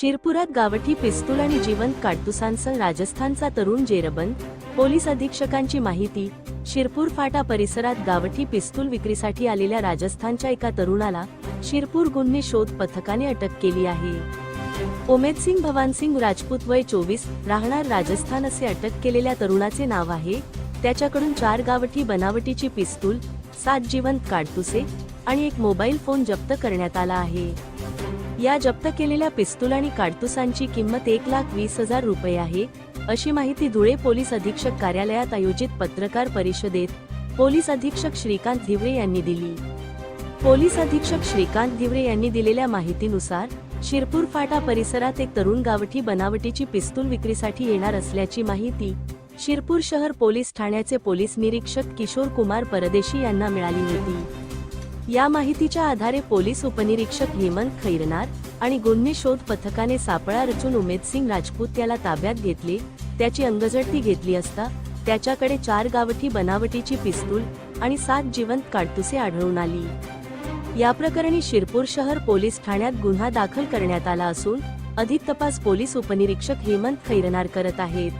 शिरपुरात गावठी पिस्तूल आणि जिवंत काडतुसांसह राजस्थानचा तरुण जेरबंद. पोलीस अधीक्षकांची माहिती शिरपूर फाटा परिसरात गावठी पिस्तूल विक्रीसाठी आलेल्या राजस्थानच्या एका तरुणाला शिरपूर गुन्हे शोध पथकाने अटक केली आहे. उमेदसिंग भवानसिंग राजपूत वय चोवीस राहणार राजस्थान असे अटक केलेल्या तरुणाचे नाव आहे. त्याच्याकडून चार गावठी बनावटीची पिस्तूल सात जिवंत काडतुसे आणि एक मोबाईल फोन जप्त करण्यात आला आहे. या जप्त केलेल्या पिस्तूल आणि काडतुसांची किंमत एक लाख वीस हजार रुपये आहे अशी माहिती धुळे पोलीस अधीक्षक कार्यालयात आयोजित पत्रकार परिषदेत पोलीस अधीक्षक श्रीकांत धिवरे यांनी दिली. पोलीस अधीक्षक श्रीकांत धिवरे यांनी दिलेल्या माहितीनुसार शिरपूर फाटा परिसरात एक तरुण गावठी बनावटीची पिस्तूल विक्रीसाठी येणार असल्याची माहिती शिरपूर शहर पोलीस ठाण्याचे पोलीस निरीक्षक किशोर कुमार परदेशी यांना मिळाली होती. या माहितीच्या आधारे पोलीस उपनिरीक्षक हेमंत खैरनार आणि गुन्हे शोध पथकाने सापळा रचून उमेदसिंग राजपूत याला ताब्यात घेतले त्याची अंगझडती घेतली असता त्याच्याकडे चार गावठी बनावटीची पिस्तूल आणि सात जिवंत काडतुसे आढळून आली. या प्रकरणी शिरपूर शहर पोलीस ठाण्यात गुन्हा दाखल करण्यात आला असून अधिक तपास पोलीस उपनिरीक्षक हेमंत खैरनार करत आहेत.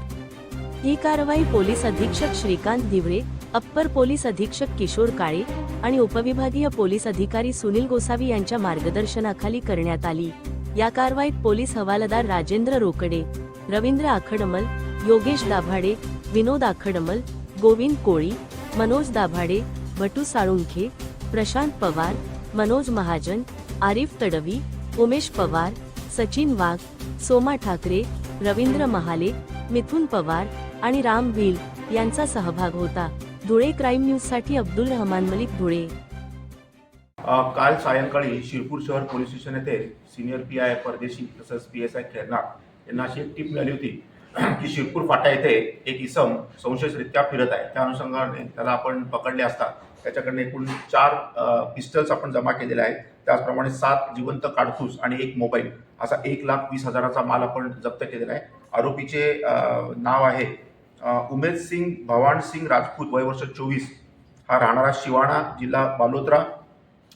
ही कारवाई पोलीस अधीक्षक श्रीकांत दिवळे अप्पर पोलीस अधीक्षक किशोर काळे आणि उपविभागीय पोलीस अधिकारी सुनील गोसावी यांच्या मार्गदर्शनाखाली करण्यात आली. या कारवाईत पोलीस हवालदार राजेंद्र रोकडे रवींद्र आखडमल योगेश दाभाडे विनोद आखडमल गोविंद कोळी मनोज दाभाडे भटू साळुंखे प्रशांत पवार मनोज महाजन आरिफ तडवी उमेश पवार सचिन वाघ सोमा ठाकरे रवींद्र महाले मिथुन पवार आणि राम भील यांचा सहभाग होता. धुळे क्राईम न्यूजसाठी अब्दुल रहमान मलिक धुळे. काल सायंकाळी शिरपूर शहर पोलीस स्टेशन येथे सिनियर पी आय परदेशी तसंच पी एस आय खेरनाथ यांना अशी एक टीप मिळाली होती की शिरपूर फाटा येथे एक इसम संशयरित्या फिरत आहे. त्या अनुषंगाने त्याला आपण पकडले असता त्याच्याकडनं एकूण चार पिस्टल्स आपण जमा केलेले आहेत. त्याचप्रमाणे सात जिवंत काडतूस आणि एक मोबाईल असा एक लाख वीस हजाराचा माल आपण जप्त केलेला आहे. आरोपीचे नाव आहे उमेद सिंग भवान सिंग राजपूत वय वर्ष चोवीस. हा राहणारा शिवाणा जिल्हा बालोत्रा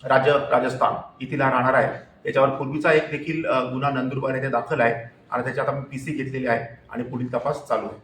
राज्य राजस्थान. येथील हा राहणार आहे. याच्यावर पूर्वीचा एक देखील गुन्हा नंदुरबार येथे दाखल आहे. आणि त्याच्यात आपण पी सी घेतलेली आहे. आणि पुढील तपास चालू आहे.